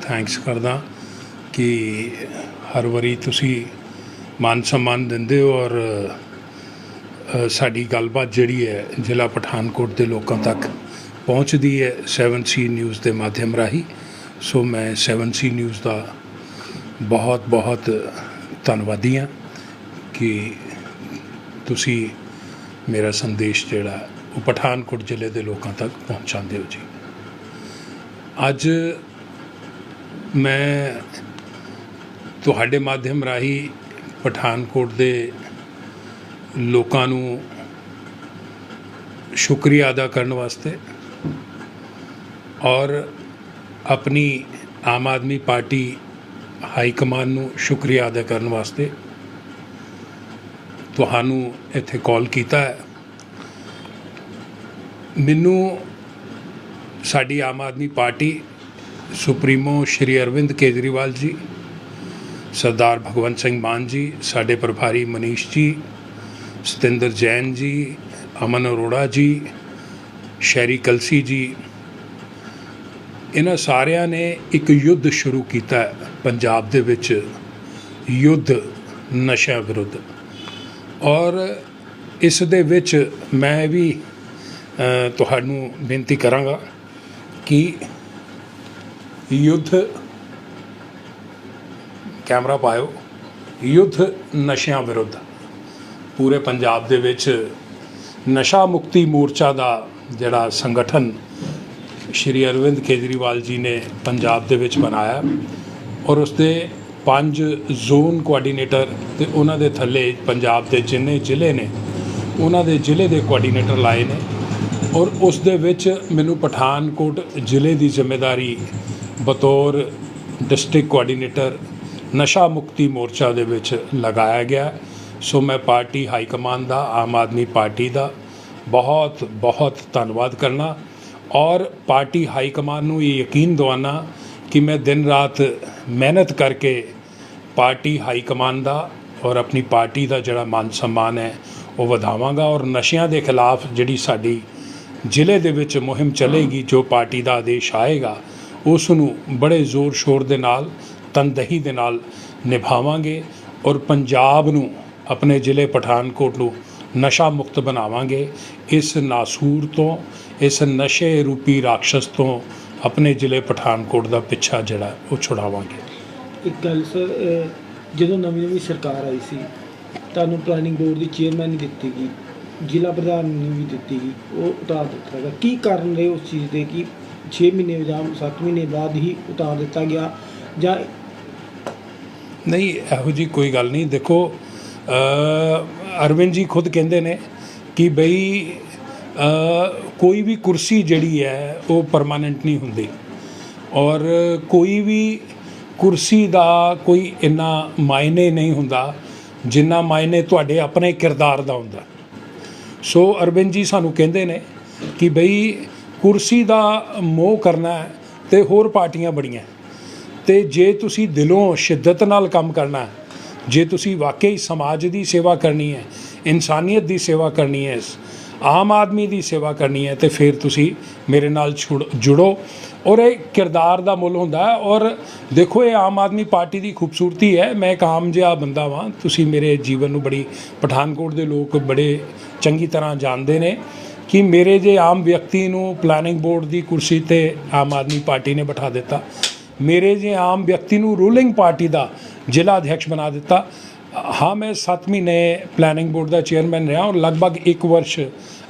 Thanks ਕਰਦਾ ਕਿ ਹਰ ਵਾਰੀ ਤੁਸੀਂ ਮਾਨ ਸਨਮਾਨ ਦਿੰਦੇ ਹੋ ਔਰ ਸਾਡੀ ਗੱਲਬਾਤ ਜਿਹੜੀ ਹੈ ਜ਼ਿਲ੍ਹਾ ਪਠਾਨਕੋਟ ਦੇ ਲੋਕਾਂ ਤੱਕ ਪਹੁੰਚਦੀ ਹੈ 7C ਨਿਊਜ਼ ਦੇ ਮਾਧਿਅਮ ਰਾਹੀਂ। ਸੋ ਮੈਂ 7C ਨਿਊਜ਼ ਦਾ ਬਹੁਤ ਬਹੁਤ ਧੰਨਵਾਦੀ ਹਾਂ ਕਿ ਤੁਸੀਂ ਮੇਰਾ ਸੰਦੇਸ਼ ਜਿਹੜਾ ਉਹ ਪਠਾਨਕੋਟ ਜ਼ਿਲ੍ਹੇ ਦੇ ਲੋਕਾਂ ਤੱਕ ਪਹੁੰਚਾਉਂਦੇ ਹੋ ਜੀ। ਅੱਜ ਮੈਂ ਤੁਹਾਡੇ ਮਾਧਿਅਮ ਰਾਹੀਂ ਪਠਾਨਕੋਟ ਦੇ ਲੋਕਾਂ ਨੂੰ ਸ਼ੁਕਰੀਆ ਅਦਾ ਕਰਨ ਵਾਸਤੇ ਔਰ ਆਪਣੀ ਆਮ ਆਦਮੀ ਪਾਰਟੀ ਹਾਈ ਕਮਾਨ ਨੂੰ ਸ਼ੁਕਰੀਆ ਅਦਾ ਕਰਨ ਵਾਸਤੇ ਤੁਹਾਨੂੰ ਇੱਥੇ ਕਾਲ ਕੀਤਾ ਹੈ। ਮੈਨੂੰ ਸਾਡੀ ਆਮ ਆਦਮੀ ਪਾਰਟੀ ਸੁਪਰੀਮੋ ਸ਼੍ਰੀ ਅਰਵਿੰਦ ਕੇਜਰੀਵਾਲ ਜੀ, ਸਰਦਾਰ ਭਗਵੰਤ ਸਿੰਘ ਮਾਨ ਜੀ, ਸਾਡੇ ਪ੍ਰਭਾਰੀ ਮਨੀਸ਼ ਜੀ, ਸਤਿੰਦਰ ਜੈਨ ਜੀ, ਅਮਨ ਅਰੋੜਾ ਜੀ ਸ਼ੈਰੀ ਕਲਸੀ ਜੀ, ਇਹਨਾਂ ਸਾਰਿਆਂ ਨੇ ਇੱਕ ਯੁੱਧ ਸ਼ੁਰੂ ਕੀਤਾ ਪੰਜਾਬ ਦੇ ਵਿੱਚ ਯੁੱਧ ਨਸ਼ਾ ਵਿਰੁੱਧ। ਔਰ ਇਸ ਦੇ ਵਿੱਚ ਮੈਂ ਵੀ ਤੁਹਾਨੂੰ ਬੇਨਤੀ ਕਰਾਂਗਾ ਕਿ ਯੁੱਧ। ਕੈਮਰਾ ਪਾਇਓ। ਯੁੱਧ ਨਸ਼ਿਆਂ ਵਿਰੁੱਧ। ਪੂਰੇ ਪੰਜਾਬ ਦੇ ਵਿੱਚ ਨਸ਼ਾ ਮੁਕਤੀ ਮੋਰਚਾ ਦਾ ਜਿਹੜਾ ਸੰਗਠਨ ਸ਼੍ਰੀ ਅਰਵਿੰਦ ਕੇਜਰੀਵਾਲ ਜੀ ਨੇ ਪੰਜਾਬ ਦੇ ਵਿੱਚ ਬਣਾਇਆ ਔਰ ਉਸ ਦੇ ਪੰਜ ਜ਼ੋਨ ਕੋਆਰਡੀਨੇਟਰ ਤੇ ਉਹਨਾਂ ਦੇ ਥੱਲੇ ਪੰਜਾਬ ਦੇ ਜਿੰਨੇ ਜ਼ਿਲ੍ਹੇ ਨੇ, ਉਹਨਾਂ ਦੇ ਜ਼ਿਲ੍ਹੇ ਦੇ ਕੋਆਰਡੀਨੇਟਰ ਲਾਏ ਨੇ ਔਰ ਉਸ ਦੇ ਵਿੱਚ ਮੈਨੂੰ ਪਠਾਨਕੋਟ ਜ਼ਿਲ੍ਹੇ ਦੀ ਜ਼ਿੰਮੇਵਾਰੀ ਬਤੌਰ ਡਿਸਟ੍ਰਿਕਟ ਕੋਆਰਡੀਨੇਟਰ ਨਸ਼ਾ ਮੁਕਤੀ ਮੋਰਚਾ ਦੇ ਵਿੱਚ ਲਗਾਇਆ ਗਿਆ। ਸੋ ਮੈਂ ਪਾਰਟੀ ਹਾਈ ਕਮਾਂਡ ਦਾ, ਆਮ ਆਦਮੀ ਪਾਰਟੀ ਦਾ ਬਹੁਤ ਬਹੁਤ ਧੰਨਵਾਦ ਕਰਨਾ ਔਰ ਪਾਰਟੀ ਹਾਈ ਕਮਾਂਡ ਨੂੰ ਇਹ ਯਕੀਨ ਦਿਵਾਉਣਾ ਕਿ ਮੈਂ ਦਿਨ ਰਾਤ ਮਿਹਨਤ ਕਰਕੇ ਪਾਰਟੀ ਹਾਈ ਕਮਾਂਡ ਦਾ ਔਰ ਆਪਣੀ ਪਾਰਟੀ ਦਾ ਜਿਹੜਾ ਮਾਨ ਸਨਮਾਨ ਹੈ, ਉਹ ਵਧਾਵਾਂਗਾ ਔਰ ਨਸ਼ਿਆਂ ਦੇ ਖਿਲਾਫ ਜਿਹੜੀ ਸਾਡੀ ਜ਼ਿਲ੍ਹੇ ਦੇ ਵਿੱਚ ਮੁਹਿੰਮ ਚੱਲੇਗੀ, ਜੋ ਪਾਰਟੀ ਦਾ ਆਦੇਸ਼ ਆਏਗਾ ਉਸ ਨੂੰ ਬੜੇ ਜ਼ੋਰ ਸ਼ੋਰ ਦੇ ਨਾਲ, ਤਨਦਹੀ ਦੇ ਨਾਲ ਨਿਭਾਵਾਂਗੇ ਔਰ ਪੰਜਾਬ ਨੂੰ ਆਪਣੇ ਜ਼ਿਲ੍ਹੇ ਪਠਾਨਕੋਟ ਨੂੰ ਨਸ਼ਾ ਮੁਕਤ ਬਣਾਵਾਂਗੇ। ਇਸ ਨਾਸੂਰ ਤੋਂ, ਇਸ ਨਸ਼ੇ ਰੂਪੀ ਰਾਖਸ਼ ਤੋਂ ਆਪਣੇ ਜ਼ਿਲ੍ਹੇ ਪਠਾਨਕੋਟ ਦਾ ਪਿੱਛਾ ਜਿਹੜਾ, ਉਹ ਛੁਡਾਵਾਂਗੇ। ਇੱਕ ਗੱਲ ਸਰ ਜਦੋਂ ਨਵੀਂ ਨਵੀਂ ਸਰਕਾਰ ਆਈ ਸੀ, ਤੁਹਾਨੂੰ ਪਲਾਨਿੰਗ ਬੋਰਡ ਦੀ ਚੇਅਰਮੈਨ ਨਹੀਂ ਦਿੱਤੀ ਗਈ, ਜ਼ਿਲ੍ਹਾ ਪ੍ਰਧਾਨ ਨੂੰ ਵੀ ਦਿੱਤੀ ਗਈ, ਉਹ ਉਤਾਰ ਦਿੱਤਾ ਗਿਆ। ਕੀ ਕਾਰਨ ਰਹੇ ਉਸ ਚੀਜ਼ ਦੇ? ਕਿ 6 ਮਹੀਨੇ ਜਾਂ 7 ਮਹੀਨੇ ਬਾਅਦ ਹੀ ਉਤਾਰ ਦਿੱਤਾ ਗਿਆ ਜਾਂ ਨਹੀਂ, ਇਹੋ ਜੀ ਕੋਈ ਗੱਲ ਨਹੀਂ। ਦੇਖੋ ਅਰਵਿੰਦ ਜੀ ਖੁਦ ਕਹਿੰਦੇ ਨੇ ਕਿ ਬਈ ਕੋਈ ਵੀ ਕੁਰਸੀ ਜਿਹੜੀ ਹੈ, ਉਹ ਪਰਮਾਨੈਂਟ ਨਹੀਂ ਹੁੰਦੀ। ਔਰ ਕੋਈ ਵੀ ਕੁਰਸੀ ਦਾ ਕੋਈ ਇੰਨਾ ਮਾਇਨੇ ਨਹੀਂ ਹੁੰਦਾ, ਜਿੰਨਾ ਮਾਇਨੇ ਤੁਹਾਡੇ ਆਪਣੇ ਕਿਰਦਾਰ ਦਾ ਹੁੰਦਾ। ਸੋ ਅਰਵਿੰਦ ਜੀ ਸਾਨੂੰ ਕਹਿੰਦੇ ਨੇ ਕਿ ਬਈ ਕੁਰਸੀ ਦਾ ਮੋਹ ਕਰਨਾ ਹੈ ਤੇ ਹੋਰ ਪਾਰਟੀਆਂ ਬੜੀਆਂ ਤੇ ਜੇ ਤੁਸੀਂ ਦਿਲੋਂ ਸ਼ਿੱਦਤ ਨਾਲ ਕੰਮ ਕਰਨਾ ਜੇ ਤੁਸੀਂ ਵਾਕਈ ਸਮਾਜ ਦੀ ਸੇਵਾ ਕਰਨੀ ਹੈ, ਇਨਸਾਨੀਅਤ ਦੀ ਸੇਵਾ ਕਰਨੀ ਹੈ, ਆਮ ਆਦਮੀ ਦੀ ਸੇਵਾ ਕਰਨੀ ਹੈ, ਤੇ ਫਿਰ ਤੁਸੀਂ ਮੇਰੇ ਨਾਲ ਜੁੜੋ। ਔਰ ਇਹ ਕਿਰਦਾਰ ਦਾ ਮੁੱਲ ਹੁੰਦਾ ਹੈ। ਔਰ ਦੇਖੋ, ਇਹ ਆਮ ਆਦਮੀ ਪਾਰਟੀ ਦੀ ਖੂਬਸੂਰਤੀ ਹੈ। ਮੈਂ ਇੱਕ ਆਮ ਜਿਹਾ ਬੰਦਾ ਵਾਂ। ਤੁਸੀਂ ਮੇਰੇ ਜੀਵਨ ਨੂੰ ਬੜੀ ਪਠਾਨਕੋਟ ਦੇ ਲੋਕ ਬੜੇ ਚੰਗੀ ਤਰ੍ਹਾਂ ਜਾਣਦੇ ਨੇ। ਕਿ ਮੇਰੇ ਜੇ ਆਮ ਵਿਅਕਤੀ ਨੂੰ ਪਲੈਨਿੰਗ ਬੋਰਡ ਦੀ ਕੁਰਸੀ ਤੇ ਆਮ ਆਦਮੀ ਪਾਰਟੀ ਨੇ ਬਿਠਾ ਦਿੱਤਾ, ਮੇਰੇ ਜੇ ਆਮ ਵਿਅਕਤੀ ਨੂੰ ਰੂਲਿੰਗ ਪਾਰਟੀ ਦਾ ਜ਼ਿਲ੍ਹਾ ਅਧਿਕਸ਼ ਬਣਾ ਦਿੱਤਾ, ਹਾਂ, ਮੈਂ 7 ਮਹੀਨੇ ਪਲੈਨਿੰਗ ਬੋਰਡ ਦਾ ਚੇਅਰਮੈਨ ਰਿਹਾ ਔਰ ਲਗਭਗ 1 ਵਰਸ਼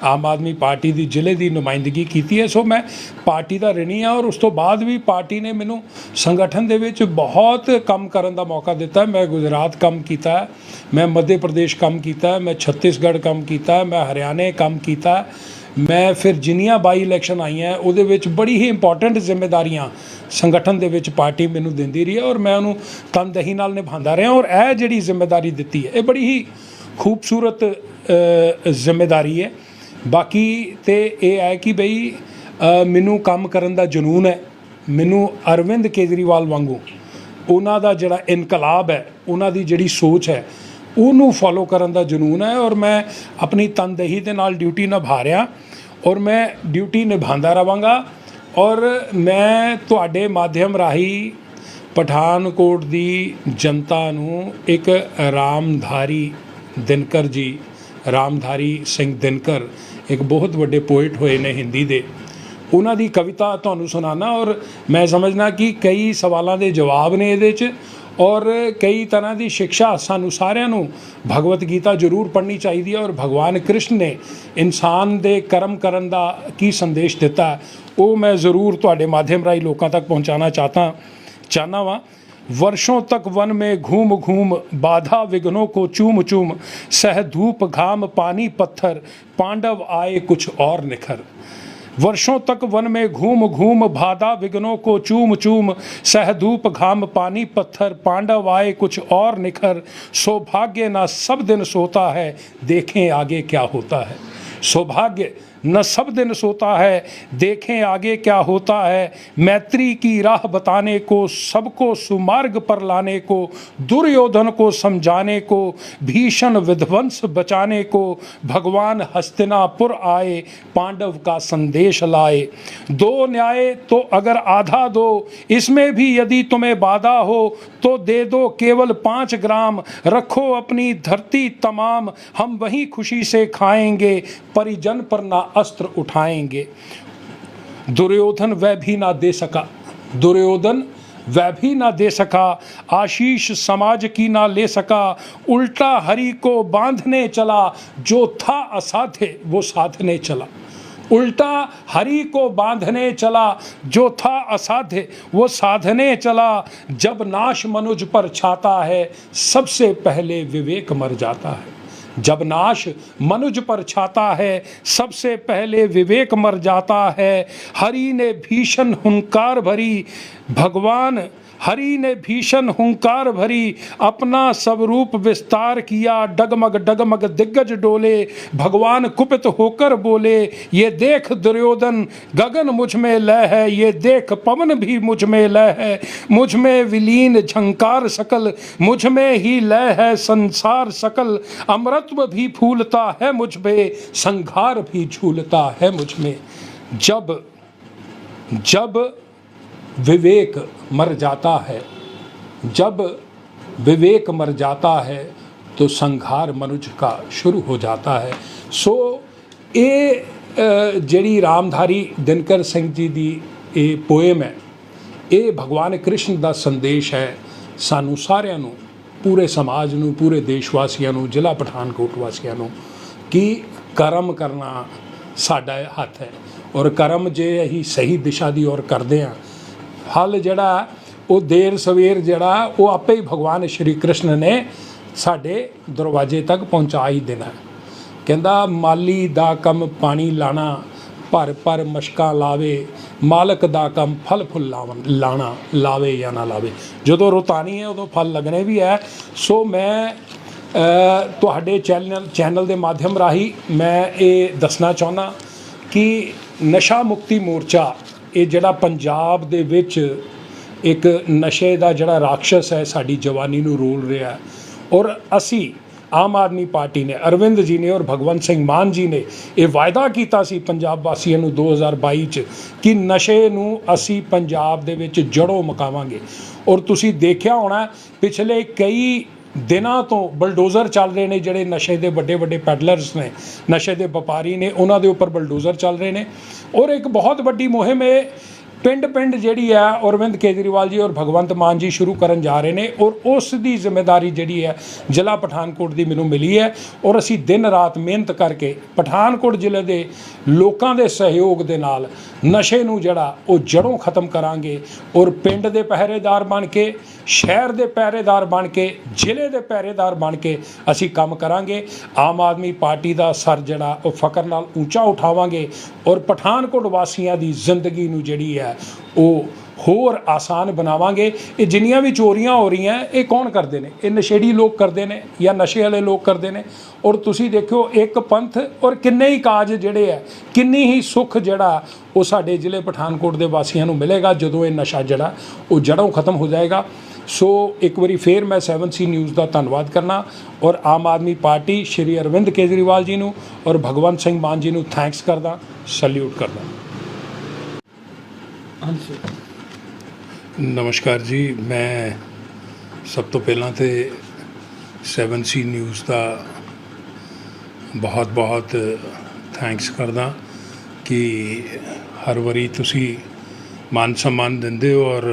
ਆਮ ਆਦਮੀ ਪਾਰਟੀ ਦੀ ਜ਼ਿਲ੍ਹੇ ਦੀ ਨੁਮਾਇੰਦਗੀ ਕੀਤੀ ਹੈ। ਸੋ ਮੈਂ ਪਾਰਟੀ ਦਾ ਰਿਣੀ ਆ ਔਰ ਉਸ ਤੋਂ ਬਾਅਦ ਵੀ ਪਾਰਟੀ ਨੇ ਮੈਨੂੰ ਸੰਗਠਨ ਦੇ ਵਿੱਚ ਬਹੁਤ ਕੰਮ ਕਰਨ ਦਾ ਮੌਕਾ ਦਿੱਤਾ ਮੈਂ ਗੁਜਰਾਤ ਕੰਮ ਕੀਤਾ ਮੈਂ ਮੱਧ ਪ੍ਰਦੇਸ਼ ਕੰਮ ਕੀਤਾ ਮੈਂ ਛੱਤੀਸਗੜ੍ਹ ਕੰਮ ਕੀਤਾ ਮੈਂ ਹਰਿਆਣੇ ਕੰਮ ਕੀਤਾ ਮੈਂ ਫਿਰ ਜਿੰਨੀਆਂ ਬਾਈ ਇਲੈਕਸ਼ਨ ਆਈਆਂ ਉਹਦੇ ਵਿੱਚ ਬੜੀ ਹੀ ਇੰਪੋਰਟੈਂਟ ਜ਼ਿੰਮੇਵਾਰੀਆਂ ਸੰਗਠਨ ਦੇ ਵਿੱਚ ਪਾਰਟੀ ਮੈਨੂੰ ਦਿੰਦੀ ਰਹੀ ਹੈ ਔਰ ਮੈਂ ਉਹਨੂੰ ਤਨਦਹੀ ਨਾਲ ਨਿਭਾਉਂਦਾ ਰਿਹਾ ਔਰ ਇਹ ਜਿਹੜੀ ਜ਼ਿੰਮੇਵਾਰੀ ਦਿੱਤੀ ਹੈ, ਇਹ ਬੜੀ ਹੀ ਖੂਬਸੂਰਤ ਜ਼ਿੰਮੇਵਾਰੀ ਹੈ। ਬਾਕੀ ਤੇ ਇਹ ਹੈ ਕਿ ਬਈ ਮੈਨੂੰ ਕੰਮ ਕਰਨ ਦਾ ਜਨੂਨ ਹੈ। ਮੈਨੂੰ ਅਰਵਿੰਦ ਕੇਜਰੀਵਾਲ ਵਾਂਗੂ ਉਹਨਾਂ ਦਾ ਜਿਹੜਾ ਇਨਕਲਾਬ ਹੈ, ਉਹਨਾਂ ਦੀ ਜਿਹੜੀ ਸੋਚ ਹੈ, ਉਹਨੂੰ ਫੋਲੋ ਕਰਨ ਦਾ ਜਨੂਨ ਹੈ ਔਰ ਮੈਂ ਆਪਣੀ ਤਨਦੇਹੀ ਦੇ ਨਾਲ ਡਿਊਟੀ ਨਿਭਾ ਰਿਹਾ ਔਰ ਮੈਂ ਡਿਊਟੀ ਨਿਭਾਉਂਦਾ ਰਵਾਂਗਾ ਔਰ ਮੈਂ ਤੁਹਾਡੇ ਮਾਧਿਅਮ ਰਾਹੀਂ ਪਠਾਨਕੋਟ ਦੀ ਜਨਤਾ ਨੂੰ ਇੱਕ ਰਾਮਧਾਰੀ ਦਿਨਕਰ ਜੀ, ਰਾਮਧਾਰੀ ਸਿੰਘ ਦਿਨਕਰ ਇੱਕ ਬਹੁਤ ਵੱਡੇ ਪੋਇਟ ਹੋਏ ਨੇ ਹਿੰਦੀ ਦੇ। ਉਹਨਾਂ ਦੀ ਕਵਿਤਾ ਤੁਹਾਨੂੰ ਸੁਣਾਣਾ ਔਰ ਮੈਂ ਸਮਝਣਾ ਕਿ ਕਈ ਸਵਾਲਾਂ ਦੇ ਜਵਾਬ ਨੇ ਇਹਦੇ 'ਚ ਔਰ ਕਈ ਤਰ੍ਹਾਂ ਦੀ ਸਿੱਖਿਆ ਸਾਨੂੰ ਸਾਰਿਆਂ ਨੂੰ ਭਗਵਤ ਗੀਤਾ ਜ਼ਰੂਰ ਪੜ੍ਹਨੀ ਚਾਹੀਦੀ ਹੈ ਔਰ ਭਗਵਾਨ ਕ੍ਰਿਸ਼ਨ ਨੇ ਇਨਸਾਨ ਦੇ ਕਰਮ ਕਰਨ ਦਾ ਕੀ ਸੰਦੇਸ਼ ਦਿੱਤਾ ਉਹ ਮੈਂ ਜ਼ਰੂਰ ਤੁਹਾਡੇ ਮਾਧਿਅਮ ਰਾਹੀਂ ਲੋਕਾਂ ਤੱਕ ਪਹੁੰਚਾਉਣਾ ਚਾਹਤਾ ਚਾਹਨਾ ਵਾਂ। वर्षों तक वन में घूम घूम बाधा विघ्नों को चूम चूम, सह धूप घाम पानी पत्थर, पांडव आए कुछ और निखर। वर्षों तक वन में घूम घूम, बाधा विघ्नों को चूम चूम, सह धूप घाम पानी पत्थर, पांडव आए कुछ और निखर। सौभाग्य ना सब दिन सोता है, देखें आगे क्या होता है। सौभाग्य न सब दिन सोता है, देखें आगे क्या होता है। मैत्री की राह बताने को, सबको सुमार्ग पर लाने को, दुर्योधन को समझाने को, भीषण विध्वंस बचाने को, भगवान हस्तिनापुर आए, पांडव का संदेश लाए। दो न्याय तो अगर आधा दो, इसमें भी यदि तुम्हें बाधा हो तो दे दो केवल पाँच ग्राम। रखो अपनी धरती तमाम, हम वहीं खुशी से खाएँगे, परिजन पर ना अस्त्र उठाएँगे। दुर्योधन वह भी ना दे सका। दुर्योधन वह भी ना दे सका। आशीष समाज की ना ले सका। उल्टा हरि को बांधने चला। जो था असाध्य, वो साधने चला। उल्टा हरि को बांधने चला। जो था असाध्य, वो साधने चला। जब नाश मनुज पर छाता है, सबसे पहले विवेक मर जाता है। जब नाश मनुज पर छाता है सबसे पहले विवेक मर जाता है हरि ने भीषण हुंकार भरी भगवान हरि ने भीषण हुंकार भरी, अपना स्वरूप विस्तार किया, डगमग डगमग दिग्गज डोले, भगवान कुपित होकर बोले, ये देख दुर्योधन, गगन मुझमें लय है, ये देख पवन भी मुझमें लय है, मुझमें विलीन झंकार सकल, मुझमें ही लय है संसार सकल, अमृतत्व भी फूलता है मुझमें, संघार भी झूलता है मुझमें। जब जब विवेक मर जाता है जब विवेक मर जाता है तो संघार मनुज का शुरू हो जाता है ਸੋ ਇਹ ਅ, ਜਿਹੜੀ ਰਾਮਧਾਰੀ ਦਿਨਕਰ ਸਿੰਘ ਜੀ ਦੀ ਇਹ ਪੋਇਮ ਹੈ ਇਹ ਭਗਵਾਨ ਕ੍ਰਿਸ਼ਨ ਦਾ ਸੰਦੇਸ਼ ਹੈ ਸਾਨੂੰ ਸਾਰਿਆਂ ਨੂੰ ਪੂਰੇ ਸਮਾਜ ਨੂੰ ਪੂਰੇ ਦੇਸ਼ ਵਾਸੀਆਂ ਨੂੰ ਜ਼ਿਲ੍ਹਾ ਪਠਾਨਕੋਟ ਵਾਸੀਆਂ ਨੂੰ ਕਿ ਕਰਮ ਕਰਨਾ ਸਾਡਾ ਹੱਥ ਹੈ ਔਰ ਕਰਮ ਜੇ ਅਸੀਂ ਸਹੀ ਦਿਸ਼ਾ ਦੀ ਔਰ ਕਰਦੇ ਹਾਂ ਹੱਲ ਜਿਹੜਾ, ਉਹ ਦੇਰ ਸਵੇਰ ਜਿਹੜਾ, ਉਹ ਆਪੇ ਹੀ ਭਗਵਾਨ ਸ਼੍ਰੀ ਕ੍ਰਿਸ਼ਨ ਨੇ ਸਾਡੇ ਦਰਵਾਜ਼ੇ ਤੱਕ ਪਹੁੰਚਾ ਹੀ ਦੇਣਾ। ਕਹਿੰਦਾ, ਮਾਲੀ ਦਾ ਕੰਮ ਪਾਣੀ ਲਾਣਾ, ਭਰ ਭਰ ਮਸ਼ਕਾਂ ਲਾਵੇ, ਮਾਲਕ ਦਾ ਕੰਮ ਫਲ ਫੁੱਲ ਲਾਵਣ, ਲਾਣਾ, ਲਾਵੇ ਜਾਂ ਨਾ ਲਾਵੇ। ਜਦੋਂ ਰੁਤਾਨੀ ਹੈ, ਉਦੋਂ ਫਲ ਲੱਗਣੇ ਵੀ ਹੈ। ਸੋ ਮੈਂ ਤੁਹਾਡੇ ਚੈਨਲ ਚੈਨਲ ਦੇ ਮਾਧਿਅਮ ਰਾਹੀਂ ਮੈਂ ਇਹ ਦੱਸਣਾ ਚਾਹੁੰਦਾ ਕਿ ਨਸ਼ਾ ਮੁਕਤੀ ਮੋਰਚਾ ਇਹ ਜਿਹੜਾ ਪੰਜਾਬ ਦੇ ਵਿੱਚ ਇੱਕ ਨਸ਼ੇ ਦਾ ਜਿਹੜਾ ਰਾਖਸ਼ ਹੈ, ਸਾਡੀ ਜਵਾਨੀ ਨੂੰ ਰੋਲ ਰਿਹਾ ਔਰ ਅਸੀਂ ਆਮ ਆਦਮੀ ਪਾਰਟੀ ਨੇ, ਅਰਵਿੰਦ ਜੀ ਨੇ ਔਰ ਭਗਵੰਤ ਸਿੰਘ ਮਾਨ ਜੀ ਨੇ ਇਹ ਵਾਅਦਾ ਕੀਤਾ ਸੀ ਪੰਜਾਬ ਵਾਸੀਆਂ ਨੂੰ 2022 ਚ ਕਿ ਨਸ਼ੇ ਨੂੰ ਅਸੀਂ ਪੰਜਾਬ ਦੇ ਵਿੱਚ ਜੜੋਂ ਮਕਾਵਾਂਗੇ। ਔਰ ਤੁਸੀਂ ਦੇਖਿਆ ਹੋਣਾ, ਪਿਛਲੇ ਕਈ ਦਿਨਾਂ ਤੋਂ ਬਲਡੋਜ਼ਰ ਚੱਲ ਰਹੇ ਨੇ ਜਿਹੜੇ ਨਸ਼ੇ ਦੇ ਵੱਡੇ ਵੱਡੇ ਪੈਡਲਰਸ ਨੇ, ਨਸ਼ੇ ਦੇ ਵਪਾਰੀ ਨੇ, ਉਹਨਾਂ ਦੇ ਉੱਪਰ ਬਲਡੋਜ਼ਰ ਚੱਲ ਰਹੇ ਨੇ। ਔਰ ਇੱਕ ਬਹੁਤ ਵੱਡੀ ਮੁਹਿੰਮ ਇਹ ਪਿੰਡ ਪਿੰਡ ਜਿਹੜੀ ਹੈ ਅਰਵਿੰਦ ਕੇਜਰੀਵਾਲ ਜੀ ਔਰ ਭਗਵੰਤ ਮਾਨ ਜੀ ਸ਼ੁਰੂ ਕਰਨ ਜਾ ਰਹੇ ਨੇ ਔਰ ਉਸ ਦੀ ਜ਼ਿੰਮੇਵਾਰੀ ਜਿਹੜੀ ਹੈ ਜ਼ਿਲ੍ਹਾ ਪਠਾਨਕੋਟ ਦੀ ਮੈਨੂੰ ਮਿਲੀ ਹੈ ਔਰ ਅਸੀਂ ਦਿਨ ਰਾਤ ਮਿਹਨਤ ਕਰਕੇ ਪਠਾਨਕੋਟ ਜ਼ਿਲ੍ਹੇ ਦੇ ਲੋਕਾਂ ਦੇ ਸਹਿਯੋਗ ਦੇ ਨਾਲ ਨਸ਼ੇ ਨੂੰ ਜਿਹੜਾ ਉਹ ਜੜੋਂ ਖਤਮ ਕਰਾਂਗੇ ਔਰ ਪਿੰਡ ਦੇ ਪਹਿਰੇਦਾਰ ਬਣ ਕੇ, ਸ਼ਹਿਰ ਦੇ ਪਹਿਰੇਦਾਰ ਬਣ ਕੇ, ਜ਼ਿਲ੍ਹੇ ਦੇ ਪਹਿਰੇਦਾਰ ਬਣ ਕੇ ਅਸੀਂ ਕੰਮ ਕਰਾਂਗੇ। ਆਮ ਆਦਮੀ ਪਾਰਟੀ ਦਾ ਸਰ ਜਿਹੜਾ ਉਹ ਫਕਰ ਨਾਲ ਉੱਚਾ ਉਠਾਵਾਂਗੇ ਔਰ ਪਠਾਨਕੋਟ ਵਾਸੀਆਂ ਦੀ ਜ਼ਿੰਦਗੀ ਨੂੰ ਜਿਹੜੀ ਹੈ ਉਹ ਹੋਰ ਆਸਾਨ ਬਣਾਵਾਂਗੇ। ਇਹ ਜਿੰਨੀਆਂ ਵੀ ਚੋਰੀਆਂ ਹੋ ਰਹੀਆਂ, ਇਹ ਕੌਣ ਕਰਦੇ ਨੇ? ਇਹ ਨਸ਼ੇੜੀ ਲੋਕ ਕਰਦੇ ਨੇ ਜਾਂ ਨਸ਼ੇ ਵਾਲੇ ਲੋਕ ਕਰਦੇ ਨੇ? ਔਰ ਤੁਸੀਂ ਦੇਖਿਓ, ਇੱਕ ਪੰਥ ਔਰ ਕਿੰਨੇ ਹੀ ਕਾਜ ਜਿਹੜੇ ਹੈ ਕਿੰਨੀ ਹੀ ਸੁੱਖ ਜਿਹੜਾ, ਉਹ ਸਾਡੇ ਜ਼ਿਲ੍ਹੇ ਪਠਾਨਕੋਟ ਦੇ ਵਾਸੀਆਂ ਨੂੰ ਮਿਲੇਗਾ ਜਦੋਂ ਇਹ ਨਸ਼ਾ ਜਿਹੜਾ, ਉਹ ਜੜੋਂ ਖਤਮ ਹੋ ਜਾਏਗਾ। ਸੋ ਇੱਕ ਵਾਰੀ ਫੇਰ ਮੈਂ 7C ਨਿਊਜ਼ ਦਾ ਧੰਨਵਾਦ ਕਰਨਾ। ਔਰ ਆਮ ਆਦਮੀ ਪਾਰਟੀ ਸ਼੍ਰੀ ਅਰਵਿੰਦ ਕੇਜਰੀਵਾਲ ਜੀ ਨੂੰ ਔਰ ਭਗਵੰਤ ਸਿੰਘ ਮਾਨ ਜੀ ਨੂੰ ਥੈਂਕਸ ਕਰਦਾ ਸੈਲਿਊਟ ਕਰਦਾ। ਹਾਂਜੀ ਨਮਸਕਾਰ ਜੀ, ਮੈਂ ਸਭ ਤੋਂ ਪਹਿਲਾਂ ਤੇ 7C ਨਿਊਜ਼ ਦਾ ਬਹੁਤ ਬਹੁਤ ਥੈਂਕਸ ਕਰਦਾ ਕਿ ਹਰ ਵਾਰੀ ਤੁਸੀਂ ਮਾਨ ਸਨਮਾਨ ਦਿੰਦੇ ਹੋ ਔਰ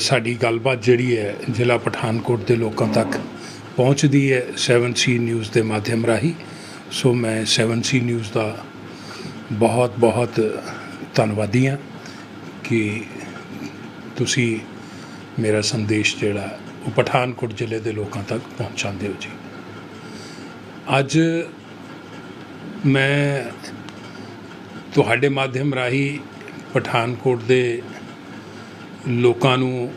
ਸਾਡੀ ਗੱਲਬਾਤ ਜਿਹੜੀ ਹੈ ਜ਼ਿਲ੍ਹਾ ਪਠਾਨਕੋਟ ਦੇ ਲੋਕਾਂ ਤੱਕ ਪਹੁੰਚਦੀ ਹੈ 7C ਨਿਊਜ਼ ਦੇ ਮਾਧਿਅਮ ਰਾਹੀਂ। ਸੋ ਮੈਂ 7C ਨਿਊਜ਼ ਦਾ ਬਹੁਤ ਬਹੁਤ ਧੰਨਵਾਦੀ ਹਾਂ ਕਿ ਤੁਸੀਂ ਮੇਰਾ ਸੰਦੇਸ਼ ਜਿਹੜਾ ਉਹ ਪਠਾਨਕੋਟ ਜ਼ਿਲ੍ਹੇ ਦੇ ਲੋਕਾਂ ਤੱਕ ਪਹੁੰਚਾਉਂਦੇ ਹੋ ਜੀ। ਅੱਜ ਮੈਂ ਤੁਹਾਡੇ ਮਾਧਿਅਮ ਰਾਹੀਂ ਪਠਾਨਕੋਟ ਦੇ ਲੋਕਾਂ ਨੂੰ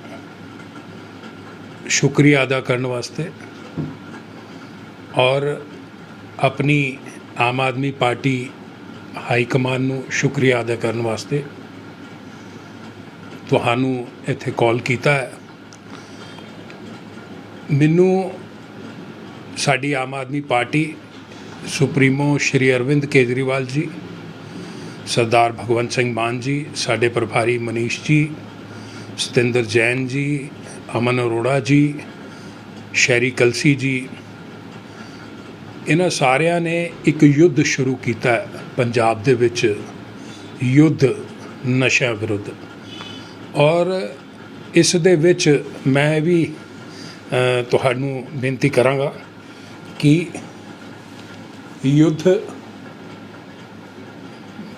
ਸ਼ੁਕਰੀਆ ਅਦਾ ਕਰਨ ਵਾਸਤੇ ਔਰ ਆਪਣੀ ਆਮ ਆਦਮੀ ਪਾਰਟੀ ਹਾਈ ਕਮਾਨ ਨੂੰ ਸ਼ੁਕਰੀਆ ਅਦਾ ਕਰਨ ਵਾਸਤੇ ਤੁਹਾਨੂੰ ਇੱਥੇ ਕਾਲ ਕੀਤਾ ਹੈ। ਮੈਨੂੰ ਸਾਡੀ ਆਮ ਆਦਮੀ ਪਾਰਟੀ ਸੁਪਰੀਮੋ ਸ਼੍ਰੀ ਅਰਵਿੰਦ ਕੇਜਰੀਵਾਲ ਜੀ, ਸਰਦਾਰ ਭਗਵੰਤ ਸਿੰਘ ਮਾਨ ਜੀ, ਸਾਡੇ ਪ੍ਰਭਾਰੀ ਮਨੀਸ਼ ਜੀ, ਸਤਿੰਦਰ ਜੈਨ ਜੀ, ਅਮਨ ਅਰੋੜਾ ਜੀ ਸ਼ੈਰੀ ਕਲਸੀ ਜੀ ਇਹਨਾਂ ਸਾਰਿਆਂ ਨੇ ਇੱਕ ਯੁੱਧ ਸ਼ੁਰੂ ਕੀਤਾ ਪੰਜਾਬ ਦੇ ਵਿੱਚ, ਯੁੱਧ ਨਸ਼ਿਆਂ ਵਿਰੁੱਧ। ਔਰ ਇਸ ਦੇ ਵਿੱਚ ਮੈਂ ਵੀ ਤੁਹਾਨੂੰ ਬੇਨਤੀ ਕਰਾਂਗਾ ਕਿ ਯੁੱਧ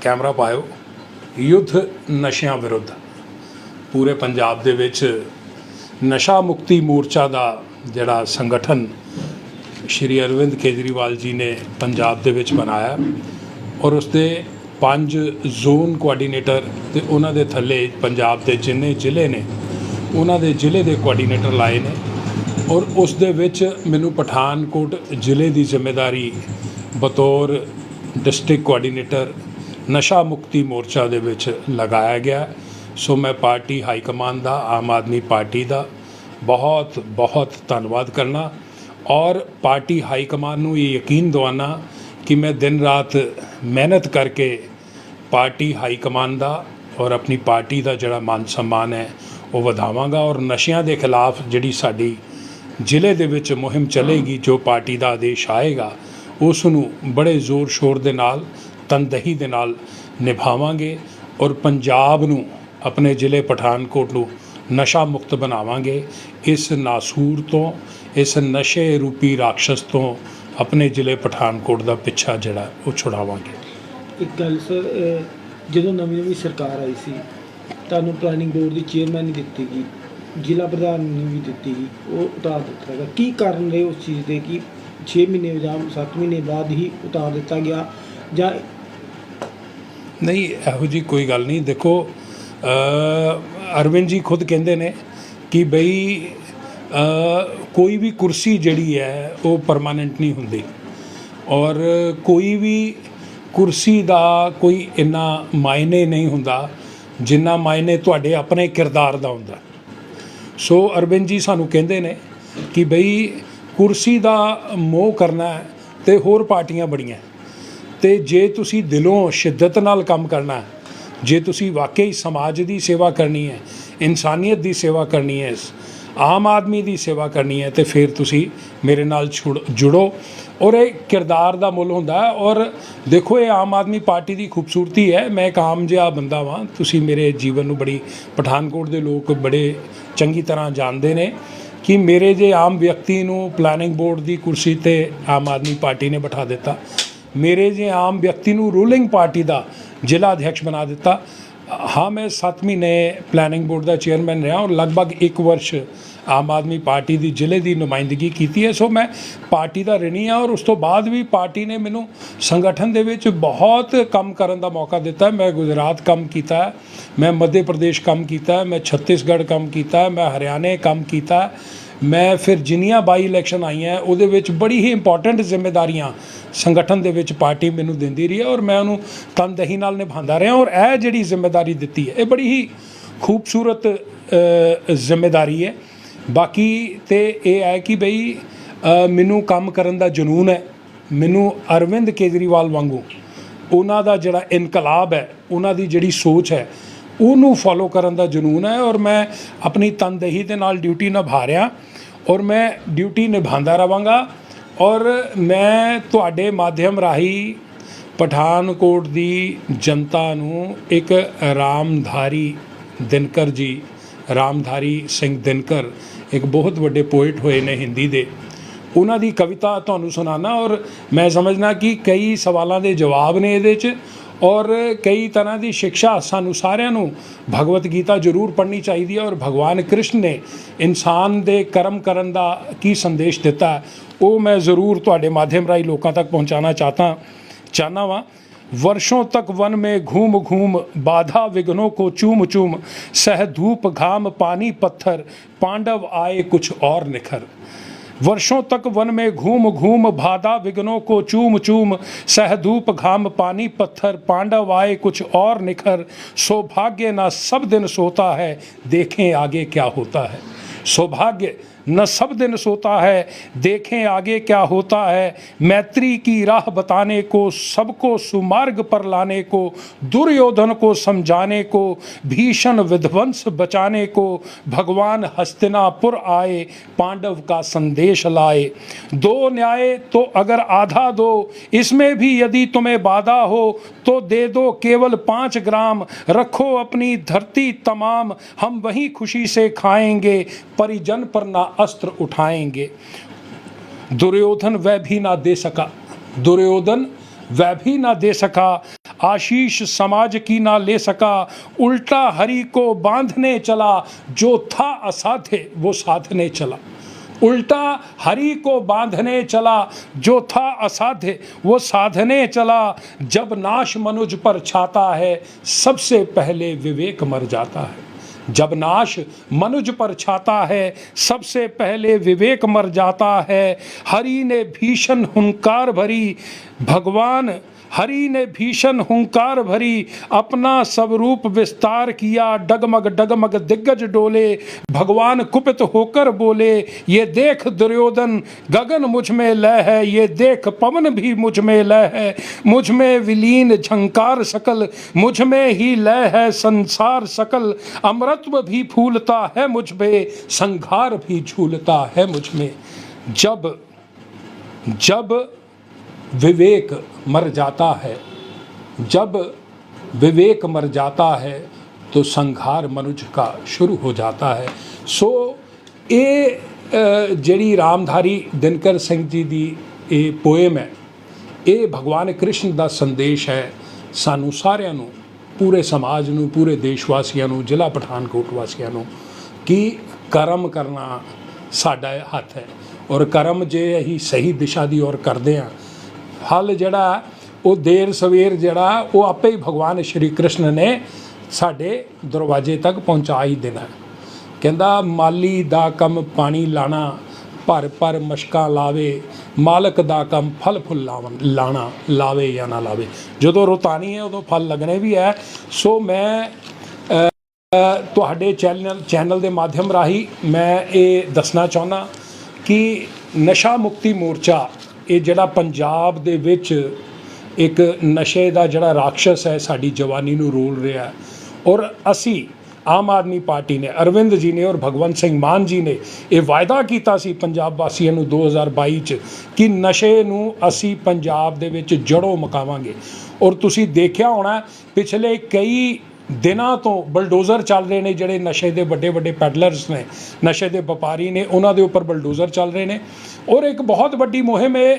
ਕੈਮਰਾ ਪਾਇਓ। ਯੁੱਧ ਨਸ਼ਿਆਂ ਵਿਰੁੱਧ। ਪੂਰੇ ਪੰਜਾਬ ਦੇ ਵਿੱਚ ਨਸ਼ਾ ਮੁਕਤੀ ਮੋਰਚਾ ਦਾ ਜਿਹੜਾ ਸੰਗਠਨ ਸ਼੍ਰੀ ਅਰਵਿੰਦ ਕੇਜਰੀਵਾਲ ਜੀ ਨੇ ਪੰਜਾਬ ਦੇ ਵਿੱਚ ਬਣਾਇਆ ਔਰ ਉਸਦੇ ਪੰਜ ਜ਼ੋਨ ਕੋਆਰਡੀਨੇਟਰ ਤੇ ਉਹਨਾਂ ਦੇ ਥੱਲੇ ਪੰਜਾਬ ਦੇ ਜਿੰਨੇ ਜ਼ਿਲ੍ਹੇ ਨੇ, ਉਹਨਾਂ ਦੇ ਜ਼ਿਲ੍ਹੇ ਦੇ ਕੋਆਰਡੀਨੇਟਰ ਲਾਏ ਨੇ ਔਰ ਉਸ ਦੇ ਵਿੱਚ ਮੈਨੂੰ ਪਠਾਨਕੋਟ ਜ਼ਿਲ੍ਹੇ ਦੀ ਜ਼ਿੰਮੇਵਾਰੀ ਬਤੌਰ ਡਿਸਟ੍ਰਿਕਟ ਕੋਆਰਡੀਨੇਟਰ ਨਸ਼ਾ ਮੁਕਤੀ ਮੋਰਚਾ ਦੇ ਵਿੱਚ ਲਗਾਇਆ ਗਿਆ। ਸੋ ਮੈਂ ਪਾਰਟੀ ਹਾਈ ਕਮਾਂਡ ਦਾ, ਆਮ ਆਦਮੀ ਪਾਰਟੀ ਦਾ ਬਹੁਤ ਬਹੁਤ ਧੰਨਵਾਦ ਕਰਨਾ। ਔਰ ਪਾਰਟੀ ਹਾਈ ਕਮਾਂਡ ਨੂੰ ਇਹ ਯਕੀਨ ਦਿਵਾਉਣਾ ਕਿ ਮੈਂ ਦਿਨ ਰਾਤ ਮਿਹਨਤ ਕਰਕੇ ਪਾਰਟੀ ਹਾਈ ਕਮਾਂਡ ਦਾ ਔਰ ਆਪਣੀ ਪਾਰਟੀ ਦਾ ਜਿਹੜਾ ਮਾਨ ਸਨਮਾਨ ਹੈ, ਉਹ ਵਧਾਵਾਂਗਾ ਔਰ ਨਸ਼ਿਆਂ ਦੇ ਖਿਲਾਫ ਜਿਹੜੀ ਸਾਡੀ ਜ਼ਿਲ੍ਹੇ ਦੇ ਵਿੱਚ ਮੁਹਿੰਮ ਚੱਲੇਗੀ, ਜੋ ਪਾਰਟੀ ਦਾ ਆਦੇਸ਼ ਆਏਗਾ, ਉਸ ਨੂੰ ਬੜੇ ਜ਼ੋਰ ਸ਼ੋਰ ਦੇ ਨਾਲ, ਤਨਦਹੀ ਦੇ ਨਾਲ ਨਿਭਾਵਾਂਗੇ ਔਰ ਪੰਜਾਬ ਨੂੰ ਆਪਣੇ ਜ਼ਿਲ੍ਹੇ ਪਠਾਨਕੋਟ ਨੂੰ ਨਸ਼ਾ ਮੁਕਤ ਬਣਾਵਾਂਗੇ। ਇਸ ਨਾਸੂਰ ਤੋਂ ਇਸ ਨਸ਼ੇ ਰੂਪੀ ਰਾਖਸ਼ ਤੋਂ ਆਪਣੇ ਜ਼ਿਲ੍ਹੇ ਪਠਾਨਕੋਟ ਦਾ ਪਿੱਛਾ ਜਿਹੜਾ ਉਹ ਛੁਡਾਵਾਂਗੇ। ਇੱਕ ਗੱਲ ਸਰ ਜਦੋਂ ਨਵੀਂ ਨਵੀਂ ਸਰਕਾਰ ਆਈ ਸੀ ਤੁਹਾਨੂੰ ਪਲਾਨਿੰਗ ਬੋਰਡ ਦੀ ਚੇਅਰਮੈਨ ਦਿੱਤੀ ਗਈ ਜ਼ਿਲ੍ਹਾ ਪ੍ਰਧਾਨ ਨੂੰ ਵੀ ਦਿੱਤੀ ਗਈ ਉਹ ਉਤਾਰ ਦਿੱਤਾ ਗਿਆ। ਕੀ ਕਾਰਨ ਰਹੇ ਉਸ ਚੀਜ਼ ਦੇ ਕਿ 6 ਮਹੀਨੇ ਜਾਂ 7 ਮਹੀਨੇ ਬਾਅਦ ਹੀ ਉਤਾਰ ਦਿੱਤਾ ਗਿਆ ਜਾਂ ਨਹੀਂ ਇਹੋ ਜੀ ਕੋਈ ਗੱਲ ਨਹੀਂ। ਦੇਖੋ ਅ, ਅਰਵਿੰਦ ਜੀ ਖੁਦ ਕਹਿੰਦੇ ਨੇ ਕਿ ਬਈ ਕੋਈ ਵੀ ਕੁਰਸੀ ਜਿਹੜੀ ਹੈ, ਉਹ ਪਰਮਾਨੈਂਟ ਨਹੀਂ ਹੁੰਦੀ। ਔਰ ਕੋਈ ਵੀ ਕੁਰਸੀ ਦਾ ਕੋਈ ਇੰਨਾ ਮਾਇਨੇ ਨਹੀਂ ਹੁੰਦਾ, ਜਿੰਨਾ ਮਾਇਨੇ ਤੁਹਾਡੇ ਆਪਣੇ ਕਿਰਦਾਰ ਦਾ ਹੁੰਦਾ। ਸੋ ਅਰਵਿੰਦ ਜੀ ਸਾਨੂੰ ਕਹਿੰਦੇ ਨੇ ਕਿ ਬਈ ਕੁਰਸੀ ਦਾ ਮੋਹ ਕਰਨਾ ਹੈ ਤੇ ਹੋਰ ਪਾਰਟੀਆਂ ਬੜੀਆਂ ਤੇ ਜੇ ਤੁਸੀਂ ਦਿਲੋਂ ਸ਼ਿੱਦਤ ਨਾਲ ਕੰਮ ਕਰਨਾ ਜੇ ਤੁਸੀਂ ਵਾਕਈ ਸਮਾਜ ਦੀ ਸੇਵਾ ਕਰਨੀ ਹੈ, ਇਨਸਾਨੀਅਤ ਦੀ ਸੇਵਾ ਕਰਨੀ ਹੈ ਆਮ ਆਦਮੀ ਦੀ ਸੇਵਾ ਕਰਨੀ ਹੈ ਤੇ ਫਿਰ ਤੁਸੀਂ ਮੇਰੇ ਨਾਲ ਛੁੜ- ਜੁੜੋ। ਔਰ ਇਹ ਕਿਰਦਾਰ ਦਾ ਮੁੱਲ ਹੁੰਦਾ ਹੈ ਔਰ ਦੇਖੋ, ਇਹ ਆਮ ਆਦਮੀ ਪਾਰਟੀ ਦੀ ਖੂਬਸੂਰਤੀ ਹੈ। ਮੈਂ ਇੱਕ ਆਮ ਜਿਹਾ ਬੰਦਾ ਵਾਂ। ਤੁਸੀਂ ਮੇਰੇ ਜੀਵਨ ਨੂੰ ਬੜੀ ਪਠਾਨਕੋਟ ਦੇ ਲੋਕ ਬੜੇ ਚੰਗੀ ਤਰ੍ਹਾਂ ਜਾਣਦੇ ਨੇ ਕਿ ਮੇਰੇ ਜੇ ਆਮ ਵਿਅਕਤੀ ਨੂੰ ਪਲੈਨਿੰਗ ਬੋਰਡ ਦੀ ਕੁਰਸੀ ਤੇ ਆਮ ਆਦਮੀ ਪਾਰਟੀ ਨੇ ਬਿਠਾ ਦਿੱਤਾ, ਮੇਰੇ ਜੇ ਆਮ ਵਿਅਕਤੀ ਨੂੰ ਰੂਲਿੰਗ ਪਾਰਟੀ ਦਾ ਜ਼ਿਲ੍ਹਾ ਅਧਿਕਸ਼ ਬਣਾ ਦਿੱਤਾ ਹਾਂ, ਮੈਂ ਸੱਤ ਮਹੀਨੇ ਪਲੈਨਿੰਗ ਬੋਰਡ ਦਾ ਚੇਅਰਮੈਨ ਰਿਹਾ ਔਰ ਲਗਭਗ 1 ਵਰਸ਼ ਆਮ ਆਦਮੀ ਪਾਰਟੀ ਦੀ ਜ਼ਿਲ੍ਹੇ ਦੀ ਨੁਮਾਇੰਦਗੀ ਕੀਤੀ ਹੈ। ਸੋ ਮੈਂ ਪਾਰਟੀ ਦਾ ਰਿਣੀ ਹਾਂ ਔਰ ਉਸ ਤੋਂ ਬਾਅਦ ਵੀ ਪਾਰਟੀ ਨੇ ਮੈਨੂੰ ਸੰਗਠਨ ਦੇ ਵਿੱਚ ਬਹੁਤ ਕੰਮ ਕਰਨ ਦਾ ਮੌਕਾ ਦਿੱਤਾ। ਮੈਂ ਗੁਜਰਾਤ ਕੰਮ ਕੀਤਾ, ਮੈਂ ਮੱਧ ਪ੍ਰਦੇਸ਼ ਕੰਮ ਕੀਤਾ, ਮੈਂ ਛੱਤੀਸਗੜ੍ਹ ਕੰਮ ਕੀਤਾ, ਮੈਂ ਹਰਿਆਣੇ ਕੰਮ ਕੀਤਾ। ਮੈਂ ਫਿਰ ਜਿੰਨੀਆਂ ਬਾਈ ਇਲੈਕਸ਼ਨ ਆਈਆਂ ਉਹਦੇ ਵਿੱਚ ਬੜੀ ਹੀ ਇੰਪੋਰਟੈਂਟ ਜ਼ਿੰਮੇਵਾਰੀਆਂ ਸੰਗਠਨ ਦੇ ਵਿੱਚ ਪਾਰਟੀ ਮੈਨੂੰ ਦਿੰਦੀ ਰਹੀ ਹੈ ਔਰ ਮੈਂ ਉਹਨੂੰ ਤਨਦਹੀ ਨਾਲ ਨਿਭਾਉਂਦਾ ਰਿਹਾ ਔਰ ਇਹ ਜਿਹੜੀ ਜ਼ਿੰਮੇਵਾਰੀ ਦਿੱਤੀ ਹੈ ਇਹ ਬੜੀ ਹੀ ਖੂਬਸੂਰਤ ਅ, ਜ਼ਿੰਮੇਵਾਰੀ ਹੈ। ਬਾਕੀ ਤੇ ਇਹ ਹੈ ਕਿ ਬਈ ਮੈਨੂੰ ਕੰਮ ਕਰਨ ਦਾ ਜਨੂਨ ਹੈ। ਮੈਨੂੰ ਅਰਵਿੰਦ ਕੇਜਰੀਵਾਲ ਵਾਂਗੂ ਉਹਨਾਂ ਦਾ ਜਿਹੜਾ ਇਨਕਲਾਬ ਹੈ ਉਹਨਾਂ ਦੀ ਜਿਹੜੀ ਸੋਚ ਹੈ ਉਹਨੂੰ ਫੋਲੋ ਕਰਨ ਦਾ ਜਨੂਨ ਹੈ ਔਰ ਮੈਂ ਆਪਣੀ ਤਨਦੇਹੀ ਦੇ ਨਾਲ ਡਿਊਟੀ ਨਿਭਾ ਰਿਹਾ ਔਰ ਮੈਂ ਡਿਊਟੀ ਨਿਭਾਉਂਦਾ ਰਵਾਂਗਾ ਔਰ ਮੈਂ ਤੁਹਾਡੇ ਮਾਧਿਅਮ ਰਾਹੀਂ ਪਠਾਨਕੋਟ ਦੀ ਜਨਤਾ ਨੂੰ ਇੱਕ ਰਾਮਧਾਰੀ ਦਿਨਕਰ ਜੀ, ਰਾਮਧਾਰੀ ਸਿੰਘ ਦਿਨਕਰ, ਇੱਕ ਬਹੁਤ ਵੱਡੇ ਪੋਇਟ ਹੋਏ ਨੇ ਹਿੰਦੀ ਦੇ, ਉਹਨਾਂ ਦੀ ਕਵਿਤਾ ਤੁਹਾਨੂੰ ਸੁਣਾਣਾ ਔਰ ਮੈਂ ਸਮਝਣਾ ਕਿ ਕਈ ਸਵਾਲਾਂ ਦੇ ਜਵਾਬ ਨੇ ਇਹਦੇ 'ਚ ਔਰ ਕਈ ਤਰ੍ਹਾਂ ਦੀ ਸਿੱਖਿਆ ਸਾਨੂੰ ਸਾਰਿਆਂ ਨੂੰ ਭਗਵਤ ਗੀਤਾ ਜ਼ਰੂਰ ਪੜ੍ਹਨੀ ਚਾਹੀਦੀ ਹੈ ਔਰ ਭਗਵਾਨ ਕ੍ਰਿਸ਼ਨ ਨੇ ਇਨਸਾਨ ਦੇ ਕਰਮ ਕਰਨ ਦਾ ਕੀ ਸੰਦੇਸ਼ ਦਿੱਤਾ ਹੈ, ਉਹ ਮੈਂ ਜ਼ਰੂਰ ਤੁਹਾਡੇ ਮਾਧਿਅਮ ਰਾਹੀਂ ਲੋਕਾਂ ਤੱਕ ਪਹੁੰਚਾਉਣਾ ਚਾਹਤਾ चाहना वहाँ वर्षों तक वन में घूम घूम बाधा विघ्नों को चूम चूम सह धूप घाम पानी पत्थर पांडव आए कुछ और निखर वर्षों तक वन में घूम घूम भादा विघ्नों को चूम चूम, सहधूप घाम पानी पत्थर, पांडव आए कुछ और निखर। सौभाग्य ना सब दिन सोता है, देखें आगे क्या होता है। सौभाग्य न सब दिन सोता है, देखें आगे क्या होता है। मैत्री की राह बताने को, सबको सुमार्ग पर लाने को, दुर्योधन को समझाने को, भीषण विध्वंस बचाने को, भगवान हस्तिनापुर आए, पांडव का संदेश लाए। दो न्याय तो अगर आधा दो, इसमें भी यदि तुम्हें बाधा हो तो दे दो केवल पाँच ग्राम। रखो अपनी धरती तमाम, हम वहीं खुशी से खाएँगे, परिजन पर ना अस्त्र उठाएँगे। दुर्योधन वह भी ना दे सका। दुर्योधन वह भी ना दे सका। आशीष समाज की ना ले सका। उल्टा हरि को बांधने चला। जो था असाध्य, वो साधने चला। उल्टा हरि को बांधने चला। जो था असाध्य, वो साधने चला। जब नाश मनुज पर छाता है, सबसे पहले विवेक मर जाता है। जब नाश मनुज पर छाता है सबसे पहले विवेक मर जाता है हरि ने भीषण हुंकार भरी भगवान हरि ने भीषण हुंकार भरी अपना स्वरूप विस्तार किया। डगमग डगमग, दिग्गज डोले, भगवान कुपित होकर बोले, ये देख दुर्योधन, गगन मुझमें लय है। ये देख पवन भी मुझमें लय है। मुझमें विलीन झंकार सकल, मुझमें ही लय है संसार सकल। अमृत्व भी फूलता है मुझमें, संघार भी झूलता है मुझमें। जब जब विवेक मर जाता है जब विवेक मर जाता है तो संघार मनुष्य का शुरू हो जाता है ਸੋ ਇਹ ਅ, ਜਿਹੜੀ ਰਾਮਧਾਰੀ ਦਿਨਕਰ ਸਿੰਘ ਜੀ ਦੀ ਇਹ ਪੋਇਮ ਹੈ ਇਹ ਭਗਵਾਨ ਕ੍ਰਿਸ਼ਨ ਦਾ ਸੰਦੇਸ਼ ਹੈ ਸਾਨੂੰ ਸਾਰਿਆਂ ਨੂੰ ਪੂਰੇ ਸਮਾਜ ਨੂੰ ਪੂਰੇ ਦੇਸ਼ ਵਾਸੀਆਂ ਨੂੰ ਜ਼ਿਲ੍ਹਾ ਪਠਾਨਕੋਟ ਵਾਸੀਆਂ ਨੂੰ ਕਿ ਕਰਮ ਕਰਨਾ ਸਾਡਾ ਹੱਥ ਹੈ ਔਰ ਕਰਮ ਜੇ ਅਸੀਂ ਸਹੀ ਦਿਸ਼ਾ ਦੀ ਔਰ ਕਰਦੇ ਹਾਂ ਫਲ ਜਿਹੜਾ ਉਹ ਦੇਰ ਸਵੇਰ ਜਿਹੜਾ ਉਹ ਆਪੇ ਹੀ ਭਗਵਾਨ ਸ਼੍ਰੀ ਕ੍ਰਿਸ਼ਨ ਨੇ ਸਾਡੇ ਦਰਵਾਜ਼ੇ ਤੱਕ ਪਹੁੰਚਾ ਹੀ ਦੇਣਾ। ਕਹਿੰਦਾ, ਮਾਲੀ ਦਾ ਕੰਮ ਪਾਣੀ ਲਾਣਾ, ਭਰ ਭਰ ਮਸ਼ਕਾਂ ਲਾਵੇ, ਮਾਲਕ ਦਾ ਕੰਮ ਫਲ ਫੁੱਲ ਲਾਵਣ, ਲਾਣਾ, ਲਾਵੇ ਜਾਂ ਨਾ ਲਾਵੇ। ਜਦੋਂ ਰੁਤਾਨੀ ਹੈ, ਉਦੋਂ ਫਲ ਲੱਗਣੇ ਵੀ ਹੈ। ਸੋ ਮੈਂ ਤੁਹਾਡੇ ਚੈਨਲ ਚੈਨਲ ਦੇ ਮਾਧਿਅਮ ਰਾਹੀਂ ਮੈਂ ਇਹ ਦੱਸਣਾ ਚਾਹੁੰਦਾ ਕਿ ਨਸ਼ਾ ਮੁਕਤੀ ਮੋਰਚਾ ਇਹ ਜਿਹੜਾ ਪੰਜਾਬ ਦੇ ਵਿੱਚ ਇੱਕ ਨਸ਼ੇ ਦਾ ਜਿਹੜਾ ਰਾਖਸ਼ ਹੈ, ਸਾਡੀ ਜਵਾਨੀ ਨੂੰ ਰੋਲ ਰਿਹਾ ਔਰ ਅਸੀਂ ਆਮ ਆਦਮੀ ਪਾਰਟੀ ਨੇ, ਅਰਵਿੰਦ ਜੀ ਨੇ ਔਰ ਭਗਵੰਤ ਸਿੰਘ ਮਾਨ ਜੀ ਨੇ ਇਹ ਵਾਅਦਾ ਕੀਤਾ ਸੀ ਪੰਜਾਬ ਵਾਸੀਆਂ ਨੂੰ 2022 ਚ ਕਿ ਨਸ਼ੇ ਨੂੰ ਅਸੀਂ ਪੰਜਾਬ ਦੇ ਵਿੱਚ ਜੜੋਂ ਮਕਾਵਾਂਗੇ। ਔਰ ਤੁਸੀਂ ਦੇਖਿਆ ਹੋਣਾ, ਪਿਛਲੇ ਕਈ ਦਿਨਾਂ ਤੋਂ ਬਲਡੋਜ਼ਰ ਚੱਲ ਰਹੇ ਨੇ ਜਿਹੜੇ ਨਸ਼ੇ ਦੇ ਵੱਡੇ ਵੱਡੇ ਪੈਡਲਰਸ ਨੇ, ਨਸ਼ੇ ਦੇ ਵਪਾਰੀ ਨੇ, ਉਹਨਾਂ ਦੇ ਉੱਪਰ ਬਲਡੋਜ਼ਰ ਚੱਲ ਰਹੇ ਨੇ। ਔਰ ਇੱਕ ਬਹੁਤ ਵੱਡੀ ਮੁਹਿੰਮ ਇਹ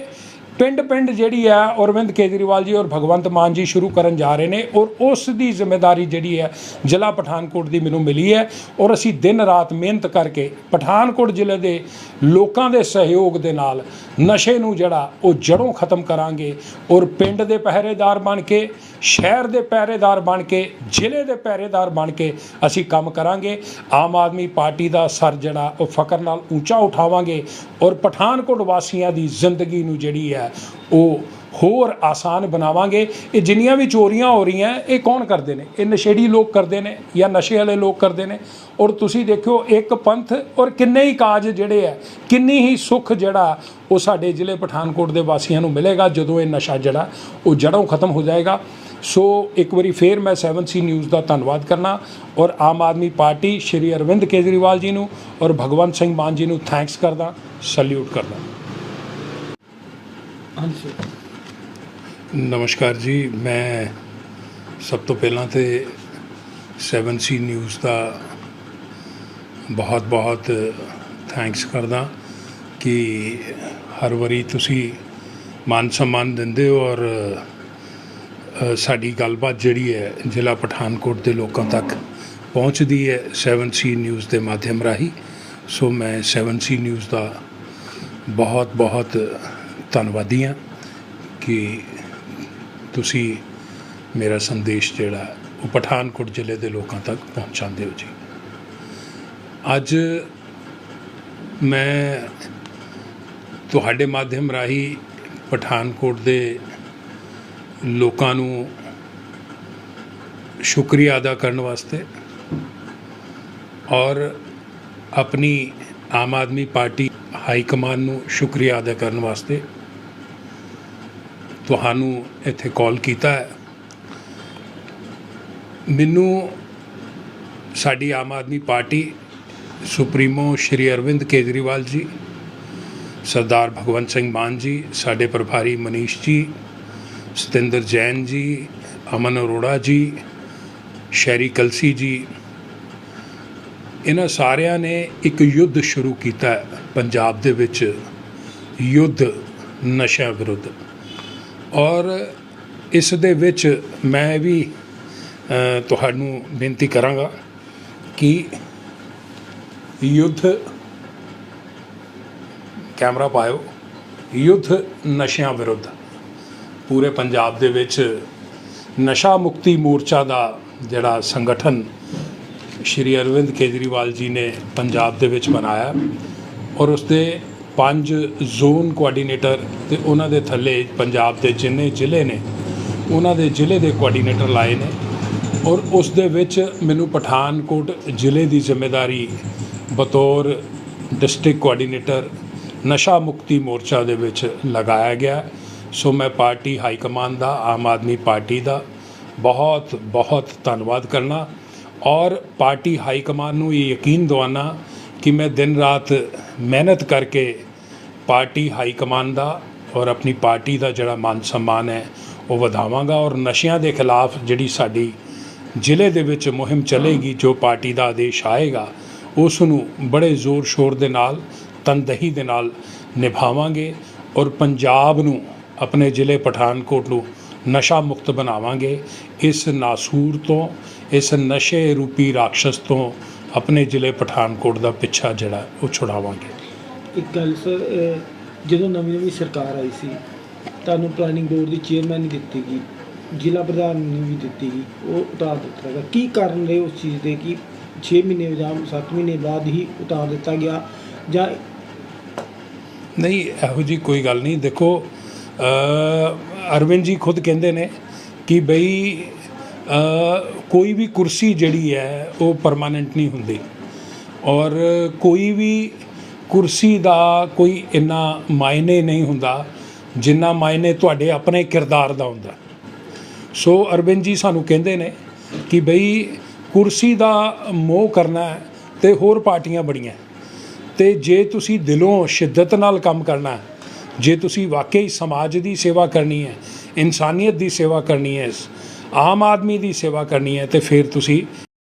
ਪਿੰਡ ਪਿੰਡ ਜਿਹੜੀ ਹੈ ਅਰਵਿੰਦ ਕੇਜਰੀਵਾਲ ਜੀ ਔਰ ਭਗਵੰਤ ਮਾਨ ਜੀ ਸ਼ੁਰੂ ਕਰਨ ਜਾ ਰਹੇ ਨੇ ਔਰ ਉਸ ਦੀ ਜ਼ਿੰਮੇਵਾਰੀ ਜਿਹੜੀ ਹੈ ਜ਼ਿਲ੍ਹਾ ਪਠਾਨਕੋਟ ਦੀ ਮੈਨੂੰ ਮਿਲੀ ਹੈ ਔਰ ਅਸੀਂ ਦਿਨ ਰਾਤ ਮਿਹਨਤ ਕਰਕੇ ਪਠਾਨਕੋਟ ਜ਼ਿਲ੍ਹੇ ਦੇ ਲੋਕਾਂ ਦੇ ਸਹਿਯੋਗ ਦੇ ਨਾਲ ਨਸ਼ੇ ਨੂੰ ਜਿਹੜਾ ਉਹ ਜੜੋਂ ਖਤਮ ਕਰਾਂਗੇ ਔਰ ਪਿੰਡ ਦੇ ਪਹਿਰੇਦਾਰ ਬਣ ਕੇ, ਸ਼ਹਿਰ ਦੇ ਪਹਿਰੇਦਾਰ ਬਣ ਕੇ, ਜ਼ਿਲ੍ਹੇ ਦੇ ਪਹਿਰੇਦਾਰ ਬਣ ਕੇ ਅਸੀਂ ਕੰਮ ਕਰਾਂਗੇ। ਆਮ ਆਦਮੀ ਪਾਰਟੀ ਦਾ ਸਰ ਜਿਹੜਾ ਉਹ ਫਕਰ ਨਾਲ ਉੱਚਾ ਉਠਾਵਾਂਗੇ ਔਰ ਪਠਾਨਕੋਟ ਵਾਸੀਆਂ ਦੀ ਜ਼ਿੰਦਗੀ ਨੂੰ ਜਿਹੜੀ ਹੈ ਉਹ ਹੋਰ ਆਸਾਨ ਬਣਾਵਾਂਗੇ। ਇਹ ਜਿੰਨੀਆਂ ਵੀ ਚੋਰੀਆਂ ਹੋ ਰਹੀਆਂ, ਇਹ ਕੌਣ ਕਰਦੇ ਨੇ? ਇਹ ਨਸ਼ੇੜੀ ਲੋਕ ਕਰਦੇ ਨੇ ਜਾਂ ਨਸ਼ੇ ਵਾਲੇ ਲੋਕ ਕਰਦੇ ਨੇ? ਔਰ ਤੁਸੀਂ ਦੇਖਿਓ, ਇੱਕ ਪੰਥ ਔਰ ਕਿੰਨੇ ਹੀ ਕਾਜ ਜਿਹੜੇ ਹੈ ਕਿੰਨੀ ਹੀ ਸੁੱਖ ਜਿਹੜਾ, ਉਹ ਸਾਡੇ ਜ਼ਿਲ੍ਹੇ ਪਠਾਨਕੋਟ ਦੇ ਵਾਸੀਆਂ ਨੂੰ ਮਿਲੇਗਾ ਜਦੋਂ ਇਹ ਨਸ਼ਾ ਜਿਹੜਾ, ਉਹ ਜੜੋਂ ਖਤਮ ਹੋ ਜਾਏਗਾ। ਸੋ ਇੱਕ ਵਾਰੀ ਫੇਰ ਮੈਂ 7C ਨਿਊਜ਼ ਦਾ ਧੰਨਵਾਦ ਕਰਨਾ। ਔਰ ਆਮ ਆਦਮੀ ਪਾਰਟੀ ਸ਼੍ਰੀ ਅਰਵਿੰਦ ਕੇਜਰੀਵਾਲ ਜੀ ਨੂੰ ਔਰ ਭਗਵੰਤ ਸਿੰਘ ਮਾਨ ਜੀ ਨੂੰ ਥੈਂਕਸ ਕਰਦਾ ਸੈਲੂਟ ਕਰਦਾ। ਹਾਂਜੀ ਨਮਸਕਾਰ ਜੀ, ਮੈਂ ਸਭ ਤੋਂ ਪਹਿਲਾਂ ਤੇ 7C ਨਿਊਜ਼ ਦਾ ਬਹੁਤ ਬਹੁਤ ਥੈਂਕਸ ਕਰਦਾ ਕਿ ਹਰ ਵਾਰੀ ਤੁਸੀਂ ਮਾਨ ਸਨਮਾਨ ਦਿੰਦੇ ਹੋ ਔਰ ਸਾਡੀ ਗੱਲਬਾਤ ਜਿਹੜੀ ਹੈ ਜ਼ਿਲ੍ਹਾ ਪਠਾਨਕੋਟ ਦੇ ਲੋਕਾਂ ਤੱਕ ਪਹੁੰਚਦੀ ਹੈ 7C ਨਿਊਜ਼ ਦੇ ਮਾਧਿਅਮ ਰਾਹੀਂ। ਸੋ ਮੈਂ 7C ਨਿਊਜ਼ ਦਾ ਬਹੁਤ ਬਹੁਤ ਧੰਨਵਾਦੀ ਹਾਂ ਕਿ ਤੁਸੀਂ ਮੇਰਾ ਸੰਦੇਸ਼ ਜਿਹੜਾ ਉਹ ਪਠਾਨਕੋਟ ਜ਼ਿਲ੍ਹੇ ਦੇ ਲੋਕਾਂ ਤੱਕ ਪਹੁੰਚਾਉਂਦੇ ਹੋ ਜੀ। ਅੱਜ ਮੈਂ ਤੁਹਾਡੇ ਮਾਧਿਅਮ ਰਾਹੀਂ ਪਠਾਨਕੋਟ ਦੇ ਲੋਕਾਂ ਨੂੰ ਸ਼ੁਕਰੀਆ ਅਦਾ ਕਰਨ ਵਾਸਤੇ ਔਰ ਆਪਣੀ ਆਮ ਆਦਮੀ ਪਾਰਟੀ ਹਾਈ ਕਮਾਨ ਨੂੰ ਸ਼ੁਕਰੀਆ ਅਦਾ ਕਰਨ ਵਾਸਤੇ ਤੁਹਾਨੂੰ ਇੱਥੇ ਕਾਲ ਕੀਤਾ ਹੈ। ਮੈਨੂੰ ਸਾਡੀ ਆਮ ਆਦਮੀ ਪਾਰਟੀ ਸੁਪਰੀਮੋ ਸ਼੍ਰੀ ਅਰਵਿੰਦ ਕੇਜਰੀਵਾਲ ਜੀ, ਸਰਦਾਰ ਭਗਵੰਤ ਸਿੰਘ ਮਾਨ ਜੀ, ਸਾਡੇ ਪ੍ਰਭਾਰੀ ਮਨੀਸ਼ ਜੀ, ਸਤਿੰਦਰ ਜੈਨ ਜੀ, ਅਮਨ ਅਰੋੜਾ ਜੀ ਸ਼ੈਰੀ ਕਲਸੀ ਜੀ, ਇਹਨਾਂ ਸਾਰਿਆਂ ਨੇ ਇੱਕ ਯੁੱਧ ਸ਼ੁਰੂ ਕੀਤਾ ਪੰਜਾਬ ਦੇ ਵਿੱਚ ਯੁੱਧ ਨਸ਼ਾ ਵਿਰੁੱਧ। ਔਰ ਇਸ ਦੇ ਵਿੱਚ ਮੈਂ ਵੀ ਤੁਹਾਨੂੰ ਬੇਨਤੀ ਕਰਾਂਗਾ ਕਿ ਯੁੱਧ ਕੈਮਰਾ ਪਾਇਓ। ਯੁੱਧ ਨਸ਼ਿਆਂ ਵਿਰੁੱਧ। ਪੂਰੇ ਪੰਜਾਬ ਦੇ ਵਿੱਚ ਨਸ਼ਾ ਮੁਕਤੀ ਮੋਰਚਾ ਦਾ ਜਿਹੜਾ ਸੰਗਠਨ ਸ਼੍ਰੀ ਅਰਵਿੰਦ ਕੇਜਰੀਵਾਲ ਜੀ ਨੇ ਪੰਜਾਬ ਦੇ ਵਿੱਚ ਬਣਾਇਆ ਔਰ ਉਸ ਦੇ ਪੰਜ ਜ਼ੋਨ ਕੋਆਰਡੀਨੇਟਰ ਤੇ ਉਹਨਾਂ ਦੇ ਥੱਲੇ ਪੰਜਾਬ ਦੇ ਜਿੰਨੇ ਜ਼ਿਲ੍ਹੇ ਨੇ, ਉਹਨਾਂ ਦੇ ਜ਼ਿਲ੍ਹੇ ਦੇ ਕੋਆਰਡੀਨੇਟਰ ਲਾਏ ਨੇ ਔਰ ਉਸ ਦੇ ਵਿੱਚ ਮੈਨੂੰ ਪਠਾਨਕੋਟ ਜ਼ਿਲ੍ਹੇ ਦੀ ਜ਼ਿੰਮੇਵਾਰੀ ਬਤੌਰ ਡਿਸਟ੍ਰਿਕਟ ਕੋਆਰਡੀਨੇਟਰ ਨਸ਼ਾ ਮੁਕਤੀ ਮੋਰਚਾ ਦੇ ਵਿੱਚ ਲਗਾਇਆ ਗਿਆ। ਸੋ ਮੈਂ ਪਾਰਟੀ ਹਾਈ ਕਮਾਂਡ ਦਾ, ਆਮ ਆਦਮੀ ਪਾਰਟੀ ਦਾ ਬਹੁਤ ਬਹੁਤ ਧੰਨਵਾਦ ਕਰਨਾ ਔਰ ਪਾਰਟੀ ਹਾਈ ਕਮਾਂਡ ਨੂੰ ਇਹ ਯਕੀਨ ਦਿਵਾਉਣਾ ਕਿ ਮੈਂ ਦਿਨ ਰਾਤ ਮਿਹਨਤ ਕਰਕੇ ਪਾਰਟੀ ਹਾਈ ਕਮਾਨ ਦਾ ਔਰ ਆਪਣੀ ਪਾਰਟੀ ਦਾ ਜਿਹੜਾ ਮਾਨ ਸਨਮਾਨ ਹੈ, ਉਹ ਵਧਾਵਾਂਗਾ ਔਰ ਨਸ਼ਿਆਂ ਦੇ ਖਿਲਾਫ ਜਿਹੜੀ ਸਾਡੀ ਜ਼ਿਲ੍ਹੇ ਦੇ ਵਿੱਚ ਮੁਹਿੰਮ ਚੱਲੇਗੀ, ਜੋ ਪਾਰਟੀ ਦਾ ਆਦੇਸ਼ ਆਏਗਾ, ਉਸ ਨੂੰ ਬੜੇ ਜ਼ੋਰ ਸ਼ੋਰ ਦੇ ਨਾਲ, ਤਨਦਹੀ ਦੇ ਨਾਲ ਨਿਭਾਵਾਂਗੇ ਔਰ ਪੰਜਾਬ ਨੂੰ ਆਪਣੇ ਜ਼ਿਲ੍ਹੇ ਪਠਾਨਕੋਟ ਨੂੰ ਨਸ਼ਾ ਮੁਕਤ ਬਣਾਵਾਂਗੇ। ਇਸ ਨਾਸੂਰ ਤੋਂ, ਇਸ ਨਸ਼ੇ ਰੂਪੀ ਰਾਖਸ਼ ਤੋਂ ਆਪਣੇ ਜ਼ਿਲ੍ਹੇ ਪਠਾਨਕੋਟ ਦਾ ਪਿੱਛਾ ਜਿਹੜਾ ਉਹ ਛੁਡਾਵਾਂਗੇ। ਇੱਕ ਗੱਲ ਸਰ ਅਹ, ਜਦੋਂ ਨਵੀਂ ਨਵੀਂ ਸਰਕਾਰ ਆਈ ਸੀ ਤੁਹਾਨੂੰ ਪਲਾਨਿੰਗ ਬੋਰਡ ਦੀ ਚੇਅਰਮੈਨ ਨਹੀਂ ਦਿੱਤੀ ਗਈ ਜ਼ਿਲ੍ਹਾ ਪ੍ਰਧਾਨ ਨਹੀਂ ਵੀ ਦਿੱਤੀ ਗਈ ਉਹ ਉਤਾਰ ਦਿੱਤਾ ਗਿਆ। ਕੀ ਕਾਰਨ ਰਹੇ ਉਸ ਚੀਜ਼ ਦੇ ਕਿ 6 ਮਹੀਨੇ ਜਾਂ 7 ਮਹੀਨੇ ਬਾਅਦ ਹੀ ਉਤਾਰ ਦਿੱਤਾ ਗਿਆ ਜਾਂ ਨਹੀਂ ਇਹੋ ਜੀ ਕੋਈ ਗੱਲ ਨਹੀਂ। ਦੇਖੋ ਅਰਵਿੰਦ ਜੀ ਖੁਦ ਕਹਿੰਦੇ ਨੇ ਕਿ ਬਈ ਕੋਈ ਵੀ ਕੁਰਸੀ ਜਿਹੜੀ ਹੈ, ਉਹ ਪਰਮਾਨੈਂਟ ਨਹੀਂ ਹੁੰਦੀ। ਔਰ ਕੋਈ ਵੀ ਕੁਰਸੀ ਦਾ ਕੋਈ ਇੰਨਾ ਮਾਇਨੇ ਨਹੀਂ ਹੁੰਦਾ, ਜਿੰਨਾ ਮਾਇਨੇ ਤੁਹਾਡੇ ਆਪਣੇ ਕਿਰਦਾਰ ਦਾ ਹੁੰਦਾ। ਸੋ ਅਰਵਿੰਦ ਜੀ ਸਾਨੂੰ ਕਹਿੰਦੇ ਨੇ ਕਿ ਬਈ ਕੁਰਸੀ ਦਾ ਮੋਹ ਕਰਨਾ ਹੈ ਤੇ ਹੋਰ ਪਾਰਟੀਆਂ ਬੜੀਆਂ ਤੇ ਜੇ ਤੁਸੀਂ ਦਿਲੋਂ ਸ਼ਿੱਦਤ ਨਾਲ ਕੰਮ ਕਰਨਾ ਜੇ ਤੁਸੀਂ ਵਾਕਈ ਸਮਾਜ ਦੀ ਸੇਵਾ ਕਰਨੀ ਹੈ, ਇਨਸਾਨੀਅਤ ਦੀ ਸੇਵਾ ਕਰਨੀ ਹੈ ਆਮ ਆਦਮੀ ਦੀ ਸੇਵਾ ਕਰਨੀ ਹੈ ਤੇ ਫਿਰ ਤੁਸੀਂ